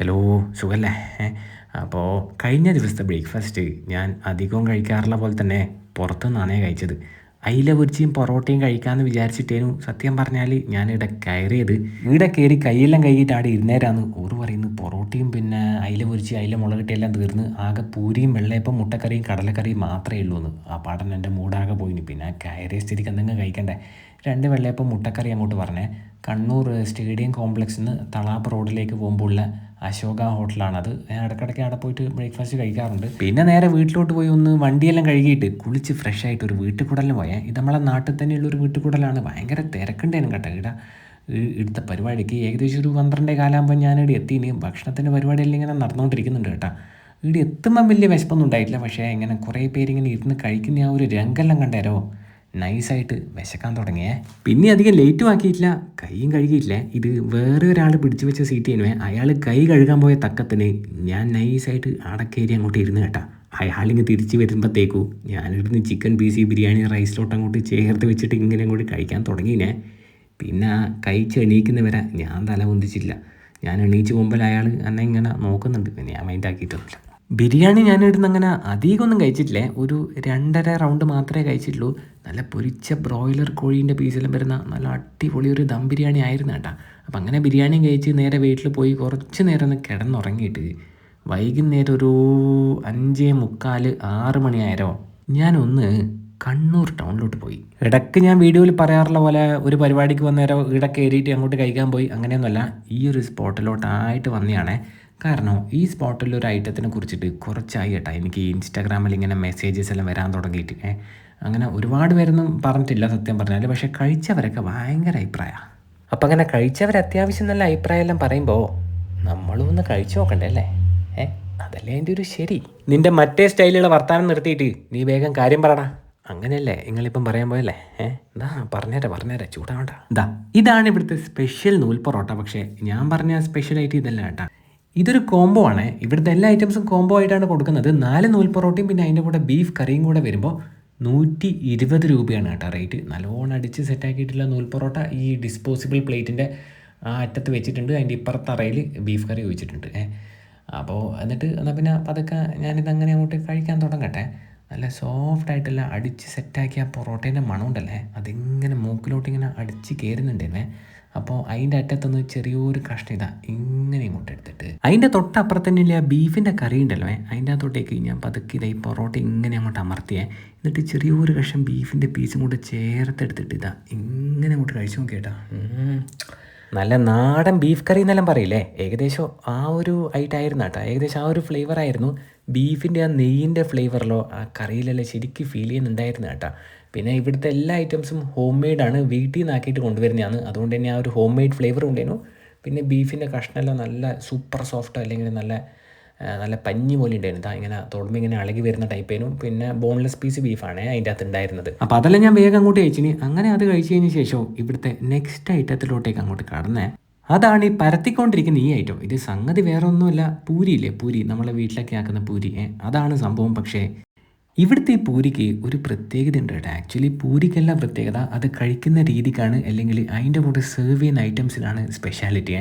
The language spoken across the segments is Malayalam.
ഹലോ സുഖല്ലേ? അപ്പോൾ കഴിഞ്ഞ ദിവസത്തെ ബ്രേക്ക്ഫാസ്റ്റ് ഞാൻ അധികവും കഴിക്കാറുള്ള പോലെ തന്നെ പുറത്തുനിന്നാണേ കഴിച്ചത്. അയില പൊരിച്ചയും പൊറോട്ടയും കഴിക്കാമെന്ന് വിചാരിച്ചിട്ടേനു സത്യം പറഞ്ഞാൽ ഞാൻ ഇവിടെ കയറിയത്. ഇവിടെ കയറി കൈയെല്ലാം കഴുകിയിട്ട് അവിടെ ഇരുന്നേരാന്ന് ഓറ് പറയുന്നു. പൊറോട്ടയും പിന്നെ അയില പൊരിച്ച് അയില മുളകിട്ടെല്ലാം തീർന്ന് ആകെ പൂരിയും വെള്ളയപ്പം മുട്ടക്കറിയും കടലക്കറിയും മാത്രമേ ഉള്ളൂ എന്ന് ആ പാടൻ എന്റെ മൂടാകെ പോയിന്. പിന്നെ കയറിയ സ്ഥിതിക്ക് എന്തെങ്കിലും കഴിക്കണ്ടേ? രണ്ട് വെള്ളയപ്പം മുട്ടക്കറി അങ്ങോട്ട് പറഞ്ഞേ. കണ്ണൂർ സ്റ്റേഡിയം കോംപ്ലക്സിൽ നിന്ന് തളാപ്പ് റോഡിലേക്ക് പോകുമ്പോഴുള്ള അശോക ഹോട്ടലാണത്. ഞാൻ ഇടയ്ക്കിടയ്ക്ക് അവിടെ പോയിട്ട് ബ്രേക്ക്ഫാസ്റ്റ് കഴിക്കാറുണ്ട്. പിന്നെ നേരെ വീട്ടിലോട്ട് പോയി ഒന്ന് വണ്ടിയെല്ലാം കഴുകിയിട്ട് കുളിച്ച് ഫ്രഷ് ആയിട്ട് ഒരു വീട്ടുകൂടലിന് പോയാൽ ഇത് നമ്മളെ നാട്ടിൽ തന്നെയുള്ള ഒരു വീട്ടുകൂടലാണ്. ഭയങ്കര തിരക്കുണ്ടേനും കേട്ടോ. ഇവിടെ ഇവിടുത്തെ പരിപാടിക്ക് ഏകദേശം ഒരു പന്ത്രണ്ടേ കാലാകുമ്പോൾ ഞാനിവിടെ എത്തിന് ഭക്ഷണത്തിന്റെ പരിപാടിയെല്ലാം ഇങ്ങനെ നടന്നുകൊണ്ടിരിക്കുന്നുണ്ട് കേട്ടോ. ഇവിടെ എത്തുമ്പം വലിയ വിശപ്പൊന്നും ഉണ്ടായിട്ടില്ല. പക്ഷേ ഇങ്ങനെ കുറേ പേരിങ്ങനെ ഇരുന്ന് കഴിക്കുന്ന ആ ഒരു രംഗെല്ലാം കണ്ടേരോ? നൈസായിട്ട് വിശക്കാൻ തുടങ്ങിയേ. പിന്നെ അധികം ലേറ്റും ആക്കിയിട്ടില്ല കൈയും കഴുകിയിട്ടില്ല. ഇത് വേറെ ഒരാൾ പിടിച്ചു വെച്ച സീറ്റ് ചെയ്യുന്നേ അയാൾ കൈ കഴുകാൻ പോയ തക്കത്തിന് ഞാൻ നൈസായിട്ട് അടക്കേരി അങ്ങോട്ട് ഇരുന്ന് കേട്ടാ. അയാളിങ്ങ് തിരിച്ച് വരുമ്പോഴത്തേക്കു ഞാനിരുന്ന് ചിക്കൻ പീസി ബിരിയാണി റൈസിലോട്ട് അങ്ങോട്ട് ചേർത്ത് വെച്ചിട്ട് ഇങ്ങനെ അങ്ങോട്ട് കഴിക്കാൻ തുടങ്ങിയേ പിന്നെ കൈ എണീക്കുന്നവരെ ഞാൻ തല പൊന്തിച്ചില്ല ഞാൻ എണീച്ച് പോകുമ്പോൾ അയാൾ എന്നെ ഇങ്ങനെ നോക്കുന്നുണ്ട്. ഞാൻ മൈൻഡ് ആക്കിയിട്ടൊന്നുമില്ല. ബിരിയാണി ഞാൻ ഇടുന്ന അങ്ങനെ അധികമൊന്നും കഴിച്ചിട്ടില്ലേ. ഒരു രണ്ടര റൗണ്ട് മാത്രമേ കഴിച്ചിട്ടുള്ളൂ. നല്ല പൊരിച്ച ബ്രോയിലർ കോഴീന്റെ പീസെല്ലാം വരുന്ന നല്ല അടിപൊളി ഒരു ദം ബിരിയാണി ആയിരുന്നു കേട്ടോ. അപ്പം അങ്ങനെ ബിരിയാണി കഴിച്ച് നേരെ വീട്ടിൽ പോയി കുറച്ച് നേരം ഒന്ന് കിടന്നുറങ്ങിയിട്ട് വൈകുന്നേരം ഒരു അഞ്ചേ മുക്കാൽ ആറ് മണിയായിരോ ഞാനൊന്ന് കണ്ണൂർ ടൗണിലോട്ട് പോയി. ഇടയ്ക്ക് ഞാൻ വീഡിയോയിൽ പറയാറുള്ള പോലെ ഒരു പരിപാടിക്ക് വന്നേരം ഇടയ്ക്ക് കയറിയിട്ട് അങ്ങോട്ട് കഴിക്കാൻ പോയി. അങ്ങനെയൊന്നുമല്ല ഈ ഒരു സ്പോട്ടിലോട്ടായിട്ട് വന്നതാണേ കാരണം ഈ സ്പോട്ടിൽ ഒരു ഐറ്റത്തിനെ കുറിച്ചിട്ട് കുറച്ചായി കേട്ടോ. എനിക്ക് ഇൻസ്റ്റാഗ്രാമിൽ ഇങ്ങനെ മെസ്സേജസ് എല്ലാം വരാൻ തുടങ്ങിയിട്ട്. അങ്ങനെ ഒരുപാട് പേരൊന്നും പറഞ്ഞിട്ടില്ല സത്യം പറഞ്ഞാൽ പക്ഷേ കഴിച്ചവരൊക്കെ ഭയങ്കര അഭിപ്രായമാണ് അപ്പം അങ്ങനെ കഴിച്ചവർ അത്യാവശ്യം നല്ല അഭിപ്രായം എല്ലാം പറയുമ്പോൾ നമ്മളും ഒന്ന് കഴിച്ചു നോക്കണ്ടേ അല്ലേ? ഏ അതല്ലേ എന്റെ ഒരു ശരി. നിന്റെ മറ്റേ സ്റ്റൈലുള്ള വർത്താനം നിർത്തിയിട്ട് നീ വേഗം കാര്യം പറടാ. അങ്ങനെയല്ലേ നിങ്ങളിപ്പം പറയാൻ പോയല്ലേ? ഏ എന്താ പറഞ്ഞേരാ പറഞ്ഞേരാ. ചൂടാവണ്ട. ഇതാ ഇതാണ് ഇവിടുത്തെ സ്പെഷ്യൽ നൂൽ പൊറോട്ട പക്ഷേ ഞാൻ പറഞ്ഞ സ്പെഷ്യൽ ആയിട്ട് ഇതല്ല കേട്ടാ. ഇതൊരു കോംബോ ആണ്. ഇവിടുത്തെ എല്ലാ ഐറ്റംസും കോംബോ ആയിട്ടാണ് കൊടുക്കുന്നത്. നാല് നൂൽ പൊറോട്ടയും പിന്നെ അതിന്റെ കൂടെ ബീഫ് കറിയും കൂടെ വരുമ്പോൾ നൂറ്റി ഇരുപത് രൂപയാണ് കേട്ടോ റേറ്റ് നല്ലോണം അടിച്ച് സെറ്റാക്കിയിട്ടുള്ള നൂൽ പൊറോട്ട ഈ ഡിസ്പോസിബിൾ പ്ലേറ്റിന്റെ ആ അറ്റത്ത് വെച്ചിട്ടുണ്ട്. അതിന്റെ ഇപ്പുറത്ത് അറയിൽ ബീഫ് കറി ഒഴിച്ചിട്ടുണ്ട്. ഏ അപ്പോൾ എന്നിട്ട് എന്നാൽ പിന്നെ പതുക്കെ ഞാനിത് അങ്ങനെ അങ്ങോട്ട് കഴിക്കാൻ തുടങ്ങട്ടെ. നല്ല സോഫ്റ്റ് ആയിട്ടുള്ള അടിച്ച് സെറ്റാക്കിയ പൊറോട്ടേന്റെ മണമുണ്ടല്ലേ? അതിങ്ങനെ മൂക്കിലോട്ട് ഇങ്ങനെ അടിച്ച് കയറുന്നുണ്ടേ അപ്പോൾ അതിന്റെ അറ്റത്തുനിന്ന് ചെറിയൊരു കഷ്ണിത ഇങ്ങനെ ഇങ്ങോട്ട് എടുത്തിട്ട്. അതിന്റെ തൊട്ടപ്പുറത്ത് തന്നെയില്ല ആ ബീഫിന്റെ കറി ഉണ്ടല്ലോ അതിന്റെ അകത്തോട്ടേക്ക് ഞാൻ പതുക്കി ഇതായി പൊറോട്ട ഇങ്ങനെ അങ്ങോട്ട് അമർത്തിയേ. എന്നിട്ട് ചെറിയൊരു കഷ്ണം ബീഫിന്റെ പീസും കൂടെ ചേർത്തെടുത്തിട്ട് ഇതാ ഇങ്ങനെ അങ്ങോട്ട് കഴിച്ചു നോക്കിയേട്ടാ. നല്ല നാടൻ ബീഫ് കറി എന്നെല്ലാം പറയില്ലേ? ഏകദേശം ആ ഒരു ഐറ്റായിരുന്നു കേട്ടോ. ഏകദേശം ആ ഒരു ഫ്ലേവർ ആയിരുന്നു. ബീഫിന്റെ ആ നെയ്യിന്റെ ഫ്ലേവറിലോ ആ കറിയിലെല്ലാം ശരിക്കും ഫീൽ ചെയ്യുന്നുണ്ടായിരുന്നു കേട്ടോ. പിന്നെ ഇവിടുത്തെ എല്ലാ ഐറ്റംസും ഹോം മെയ്ഡാണ് വീട്ടിൽ നിന്നാക്കിയിട്ട് കൊണ്ടുവരുന്നതാണ്. അതുകൊണ്ട് തന്നെ ആ ഒരു ഹോം മെയ്ഡ് ഫ്ലേവർ ഉണ്ടായിരുന്നു. പിന്നെ ബീഫിന്റെ കഷ്ണമെല്ലാം നല്ല സൂപ്പർ സോഫ്റ്റ് അല്ലെങ്കിൽ നല്ല നല്ല പഞ്ഞി പോലെ ഉണ്ടായിരുന്നു. ഇതാ ഇങ്ങനെ തൊടുമ്പോൾ ഇങ്ങനെ അളകി വരുന്ന ടൈപ്പേനും പിന്നെ ബോൺലെസ് പീസ് ബീഫാണ് അതിന്റെ അകത്ത് ഉണ്ടായിരുന്നത്. അപ്പോൾ അതെല്ലാം ഞാൻ വേഗം അങ്ങോട്ട് കഴിച്ചിനി അങ്ങനെ അത് കഴിച്ചതിന് ശേഷം ഇവിടുത്തെ നെക്സ്റ്റ് ഐറ്റത്തിലോട്ടേക്ക് അങ്ങോട്ട് കടന്നേ അതാണ് ഈ പരത്തിക്കൊണ്ടിരിക്കുന്ന ഈ ഐറ്റം ഇത് സംഗതി വേറെ ഒന്നുമല്ല പൂരിയില്ലേ പൂരി. നമ്മളെ വീട്ടിലൊക്കെ ആക്കുന്ന പൂരി. അതാണ് സംഭവം. പക്ഷേ ഇവിടുത്തെ പൂരിക്ക് ഒരു പ്രത്യേകത ഉണ്ട് കേട്ടോ. ആക്ച്വലി പൂരിക്കല്ല പ്രത്യേകത. അത് കഴിക്കുന്ന രീതിക്കാണ് അല്ലെങ്കിൽ അതിന്റെ കൂടെ സെർവ് ചെയ്യുന്ന ഐറ്റംസിനാണ് സ്പെഷ്യാലിറ്റി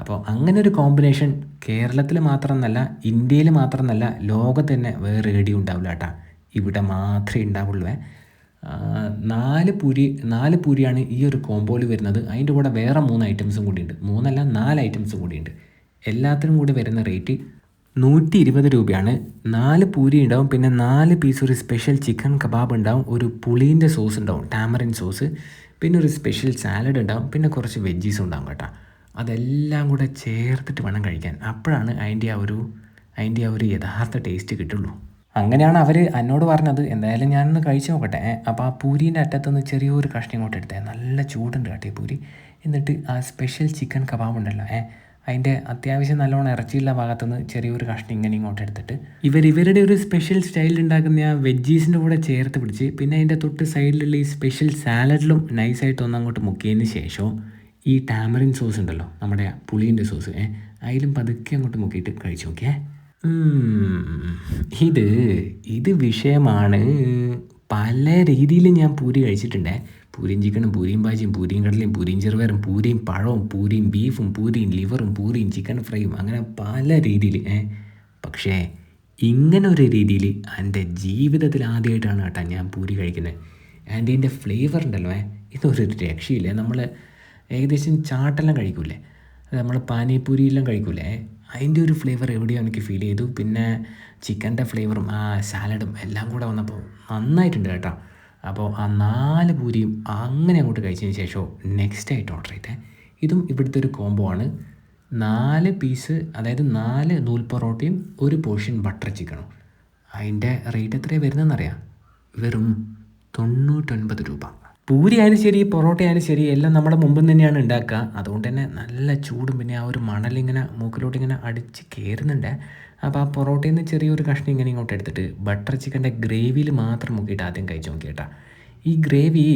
അപ്പോൾ അങ്ങനെ ഒരു കോമ്പിനേഷൻ കേരളത്തിൽ മാത്രമെന്നല്ല ഇന്ത്യയിൽ മാത്രമെന്നല്ല ലോകത്ത് തന്നെ വേറെ റേഡിയോ ഉണ്ടാവില്ല കേട്ടോ ഇവിടെ മാത്രമേ ഉണ്ടാവുള്ളൂ. നാല് പൂരി നാല് പൂരിയാണ് ഈ ഒരു കോമ്പോയിൽ വരുന്നത്. അതിന്റെ കൂടെ വേറെ മൂന്ന് ഐറ്റംസും കൂടിയുണ്ട്. മൂന്നല്ല നാല് ഐറ്റംസും കൂടിയുണ്ട്. എല്ലാത്തിനും കൂടി വരുന്ന റേറ്റ് നൂറ്റി ഇരുപത് രൂപയാണ്. നാല് പൂരി ഉണ്ടാവും. പിന്നെ നാല് പീസ് ഒരു സ്പെഷ്യൽ ചിക്കൻ കബാബ് ഉണ്ടാവും. ഒരു പുളീന്റെ സോസ് ഉണ്ടാവും. ടാമറിൻ സോസ് പിന്നെ ഒരു സ്പെഷ്യൽ സാലഡ് ഉണ്ടാവും. പിന്നെ കുറച്ച് വെജീസ് ഉണ്ടാവും കേട്ടോ. അതെല്ലാം കൂടെ ചേർത്തിട്ട് വേണം കഴിക്കാൻ. അപ്പോഴാണ് അതിന്റെ ആ ഒരു അതിന്റെ ആ ഒരു യഥാർത്ഥ ടേസ്റ്റ് കിട്ടുള്ളൂ. അങ്ങനെയാണ് അവർ എന്നോട് പറഞ്ഞത്. എന്തായാലും ഞാനൊന്ന് കഴിച്ചു നോക്കട്ടെ. അപ്പോൾ ആ പൂരീന്റെ അറ്റത്തുനിന്ന് ചെറിയൊരു കഷ്ണം ഇങ്ങോട്ട് എടുത്തേ. നല്ല ചൂടുണ്ട് കേട്ടോ പൂരി. എന്നിട്ട് ആ സ്പെഷ്യൽ ചിക്കൻ കബാബ് ഉണ്ടല്ലോ. ഏ അതിന്റെ അത്യാവശ്യം നല്ലോണം ഇറച്ചിയുള്ള ഭാഗത്തുനിന്ന് ചെറിയൊരു കഷ്ണം ഇങ്ങനെ ഇങ്ങോട്ട് എടുത്തിട്ട് ഇവർ ഇവരുടെ ഒരു സ്പെഷ്യൽ സ്റ്റൈലിൽ ഉണ്ടാക്കുന്ന ആ വെജീസിന്റെ കൂടെ ചേർത്ത് പിടിച്ച് പിന്നെ അതിന്റെ തൊട്ട് സൈഡിലുള്ള ഈ സ്പെഷ്യൽ സാലഡിലും നൈസായിട്ട് ഒന്ന് അങ്ങോട്ട് മുക്കിയതിന് ശേഷം ഈ ടാമറിൻ സോസ് ഉണ്ടല്ലോ നമ്മുടെ പുളീന്റെ സോസ് ഏ അതിലും പതുക്കെ അങ്ങോട്ട് മുക്കിയിട്ട് കഴിച്ചു നോക്കിയേ. ഇത് ഇത് വിഷയമാണ്. പല രീതിയിലും ഞാൻ പൂരി കഴിച്ചിട്ടുണ്ട്. പൂരിയും ചിക്കനും പൂരിയും ബാജിയും പൂരിയും കടലയും പൂരിയും ചെറുപയറും പൂരിയും പഴവും പൂരിയും ബീഫും പൂരിയും ലിവറും പൂരിയും ചിക്കൻ ഫ്രൈയും അങ്ങനെ പല രീതിയിൽ പക്ഷേ ഇങ്ങനെ ഒരു രീതിയിൽ എന്റെ ജീവിതത്തിൽ ആദ്യമായിട്ടാണ് കേട്ടോ ഞാൻ പൂരി കഴിക്കുന്നത്. ആൻഡ് ഇതിന്റെ ഫ്ലേവർ ഉണ്ടല്ലോ ഇതൊരു രക്ഷയില്ലേ. നമ്മൾ ഏകദേശം ചാട്ടെല്ലാം കഴിക്കൂലേ അത് നമ്മൾ പാനിപ്പൂരിയെല്ലാം കഴിക്കൂലേ അതിന്റെ ഒരു ഫ്ലേവർ എവിടെയോ എനിക്ക് ഫീൽ ചെയ്തു. പിന്നെ ചിക്കന്റെ ഫ്ലേവറും ആ സാലഡും എല്ലാം കൂടെ വന്നപ്പോൾ നന്നായിട്ടുണ്ട് കേട്ടോ. അപ്പോൾ ആ നാല് പൂരിയും അങ്ങനെ അങ്ങോട്ട് കഴിച്ചതിന് ശേഷമോ നെക്സ്റ്റ് ആയിട്ട് ഓർഡർ ചെയ്തേ. ഇതും ഇവിടുത്തെ ഒരു കോംബോ ആണ്. നാല് പീസ് അതായത് നാല് നൂൽ പൊറോട്ടയും ഒരു പോർഷൻ ബട്ടർ ചിക്കനും അതിന്റെ റേറ്റ് എത്രയാണ് വരുന്നതെന്നറിയാം? വെറും തൊണ്ണൂറ്റൊൻപത് രൂപ. പൂരി ആയാലും ശരി പൊറോട്ട ആയാലും ശരി എല്ലാം നമ്മുടെ മുമ്പിൽ തന്നെയാണ് ഉണ്ടാക്കുക. അതുകൊണ്ട് തന്നെ നല്ല ചൂടും പിന്നെ ആ ഒരു മണലിങ്ങനെ മൂക്കിലോട്ട് ഇങ്ങനെ അടിച്ച് കയറുന്നുണ്ട് അപ്പോൾ ആ പൊറോട്ടയിൽ നിന്ന് ചെറിയൊരു കഷ്ണം ഇങ്ങനെ ഇങ്ങോട്ട് എടുത്തിട്ട് ബട്ടർ ചിക്കന്റെ ഗ്രേവിയിൽ മാത്രം മുക്കിയിട്ട് ആദ്യം കഴിച്ച് നോക്കിയിട്ടാ ഈ ഗ്രേവി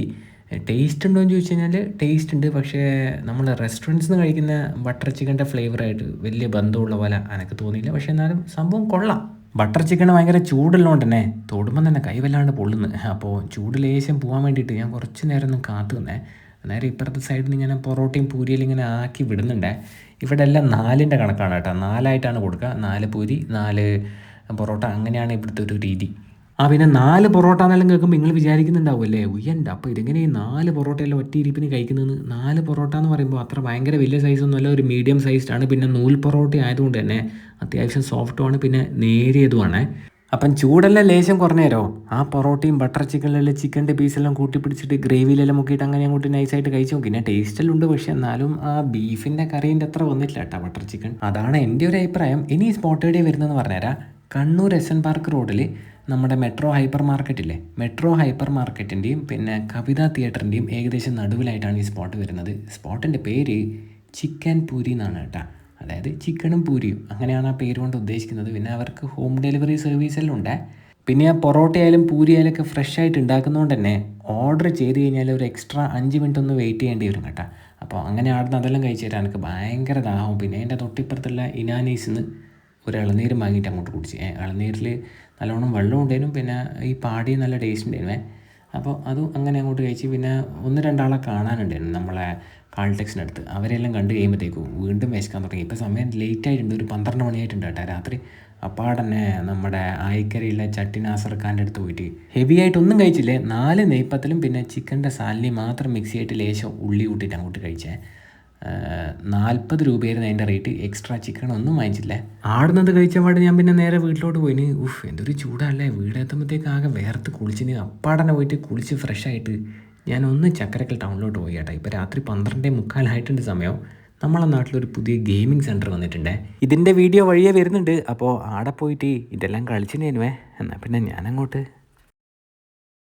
ടേസ്റ്റ് ഉണ്ടോ എന്ന് ചോദിച്ചു കഴിഞ്ഞാൽ ടേസ്റ്റ് ഉണ്ട്. പക്ഷേ നമ്മൾ റെസ്റ്റോറന്റ്സ് നിന്ന് കഴിക്കുന്ന ബട്ടർ ചിക്കന്റെ ഫ്ലേവറായിട്ട് വലിയ ബന്ധമുള്ള പോലെ എനിക്ക് തോന്നിയില്ല. പക്ഷേ എന്നാലും സംഭവം കൊള്ളാം. ബട്ടർ ചിക്കൻ ഭയങ്കര ചൂടുള്ളതുകൊണ്ട് തന്നെ തൊടുമ്പം തന്നെ കൈ വല്ലാണ്ട് പൊള്ളുന്നു. അപ്പോൾ ചൂട് ലേശം പോകാൻ വേണ്ടിയിട്ട് ഞാൻ കുറച്ച് നേരം ഒന്ന് കാത്തു നിന്നേ. നേരെ ഇപ്പുറത്തെ സൈഡിൽ ഇങ്ങനെ പൊറോട്ടയും പൂരിയെല്ലാം ഇങ്ങനെ ആക്കി വിടുന്നുണ്ടേ. ഇവിടെ എല്ലാം നാലിന്റെ കണക്കാണ് കേട്ടോ. നാലായിട്ടാണ് കൊടുക്കുക. നാല് പൂരി നാല് പൊറോട്ട. അങ്ങനെയാണ് ഇവിടുത്തെ ഒരു രീതി. ആ പിന്നെ നാല് പൊറോട്ട എന്നെല്ലാം കേൾക്കുമ്പോൾ നിങ്ങൾ വിചാരിക്കുന്നുണ്ടാവുമല്ലേ? ഉയ്യണ്ട അപ്പോൾ ഇതിങ്ങനെ ഈ നാല് പൊറോട്ടയെല്ലാം ഒറ്റ ഇരിപ്പിന് കഴിക്കുന്നതെന്ന് നാല് പൊറോട്ട എന്ന് പറയുമ്പോൾ അത്ര ഭയങ്കര വലിയ സൈസൊന്നുമല്ല ഒരു മീഡിയം സൈസ്ഡാണ് പിന്നെ നൂൽ പൊറോട്ട ആയതുകൊണ്ട് തന്നെ അത്യാവശ്യം സോഫ്റ്റുമാണ് പിന്നെ നേരിയതുമാണ്. അപ്പം ചൂടെല്ലാം ലേശം കുറഞ്ഞേരോ? ആ പൊറോട്ടയും ബട്ടർ ചിക്കനിലെല്ലാം ചിക്കന്റെ പീസെല്ലാം കൂട്ടി പിടിച്ചിട്ട് ഗ്രേവിയിലെല്ലാം മുക്കിയിട്ട് അങ്ങനെ അങ്ങോട്ട് നൈസായിട്ട് കഴിച്ചു നോക്കി. പിന്നെ ടേസ്റ്റെല്ലാം ഉണ്ട് പക്ഷേ എന്നാലും ആ ബീഫിന്റെ കറീന്റെ അത്ര വന്നിട്ടില്ല കേട്ടോ ബട്ടർ ചിക്കൻ അതാണ് എന്റെ ഒരു അഭിപ്രായം. ഇനി സ്പോട്ട് എവിടെയാണ് വരുന്നതെന്ന് പറഞ്ഞുതരാം. കണ്ണൂർ എസ് എൻ പാർക്ക് റോഡിൽ നമ്മുടെ മെട്രോ ഹൈപ്പർ മാർക്കറ്റില്ലേ മെട്രോ ഹൈപ്പർ മാർക്കറ്റിന്റെയും പിന്നെ കവിത തിയേറ്ററിന്റെയും ഏകദേശം നടുവിലായിട്ടാണ് ഈ സ്പോട്ട് വരുന്നത്. സ്പോട്ടിന്റെ പേര് ചിക്കൻ പൂരി എന്നാണ് കേട്ടോ. അതായത് ചിക്കനും പൂരിയും. അങ്ങനെയാണ് ആ പേര് കൊണ്ട് ഉദ്ദേശിക്കുന്നത്. പിന്നെ അവർക്ക് ഹോം ഡെലിവറി സർവീസ് എല്ലാം ഉണ്ട്. പിന്നെ ആ പൊറോട്ട ആയാലും പൂരി ആയാലും ഒക്കെ ഫ്രഷ് ആയിട്ട് ഉണ്ടാക്കുന്നതുകൊണ്ട് തന്നെ ഓർഡർ ചെയ്ത് കഴിഞ്ഞാൽ ഒരു എക്സ്ട്രാ അഞ്ച് മിനിറ്റ് ഒന്ന് വെയിറ്റ് ചെയ്യേണ്ടി വരും കേട്ടോ. അപ്പോൾ അങ്ങനെ ആടുന്ന അതെല്ലാം കഴിച്ചു തരാൻ എനിക്ക് ഭയങ്കര ദാഹവും. പിന്നെ എന്റെ തൊട്ടിപ്പുറത്തുള്ള ഇനാനീസിന്ന് ഒരു ഇളനീരും വാങ്ങിയിട്ട് അങ്ങോട്ട് കുടിച്ച്. ഇളനീരിൽ നല്ലോണം വെള്ളം ഉണ്ടായിരുന്നു പിന്നെ ഈ പാടി നല്ല ടേസ്റ്റ് ഉണ്ടായിരുന്നേ അപ്പോൾ അതും അങ്ങനെ അങ്ങോട്ട് കഴിച്ച് പിന്നെ ഒന്ന് രണ്ടാളെ കാണാനുണ്ടായിരുന്നു നമ്മളെ കാൾടെക്സിനടുത്ത് അവരെല്ലാം കണ്ട് കഴിയുമ്പോഴത്തേക്കും വീണ്ടും വിശക്കാൻ തുടങ്ങി. ഇപ്പോൾ സമയം ലേറ്റ് ആയിട്ടുണ്ട് ഒരു പന്ത്രണ്ട് മണിയായിട്ടുണ്ട് കേട്ടോ രാത്രി. അപ്പാടന്നെ നമ്മുടെ ആയിക്കരയിലെ ചട്ടി നാസർ അടുത്ത് പോയിട്ട് ഹെവി ആയിട്ടൊന്നും കഴിച്ചില്ലേ? നാല് നെയ്പ്പത്തിലും പിന്നെ ചിക്കന്റെ സാലിനി മാത്രം മിക്സ് ചെയ്തിട്ട് ലേശം ഉള്ളി കൂട്ടിയിട്ട് അങ്ങോട്ട് കഴിച്ചേ. നാൽപ്പത് രൂപയായിരുന്നു അതിന്റെ റേറ്റ്. എക്സ്ട്രാ ചിക്കൻ ഒന്നും വാങ്ങിച്ചില്ല. ആടുന്നത് കഴിച്ച പാട് ഞാൻ പിന്നെ നേരെ വീട്ടിലോട്ട് പോയിന് ഉഫ് എന്തൊരു ചൂടല്ലേ. വീടെത്തുമ്പോഴത്തേക്ക് ആകെ വേർത്ത് കുളിച്ചിന് അപ്പാടനെ പോയിട്ട് കുളിച്ച് ഫ്രഷ് ആയിട്ട് ഞാൻ ഒന്ന് ചക്കരക്കൽ ടൗണിലോട്ട് പോയി കേട്ടോ. ഇപ്പോൾ രാത്രി പന്ത്രണ്ടേ മുക്കാലായിട്ടുണ്ട് സമയം. നമ്മളെ നാട്ടിലൊരു പുതിയ ഗെയിമിംഗ് സെന്റർ വന്നിട്ടുണ്ട്. ഇതിന്റെ വീഡിയോ വഴിയേ വരുന്നുണ്ട്. അപ്പോൾ ആടെ പോയിട്ട് ഇതെല്ലാം കളിച്ചിനേനുവേ എന്നാൽ പിന്നെ ഞാനങ്ങോട്ട്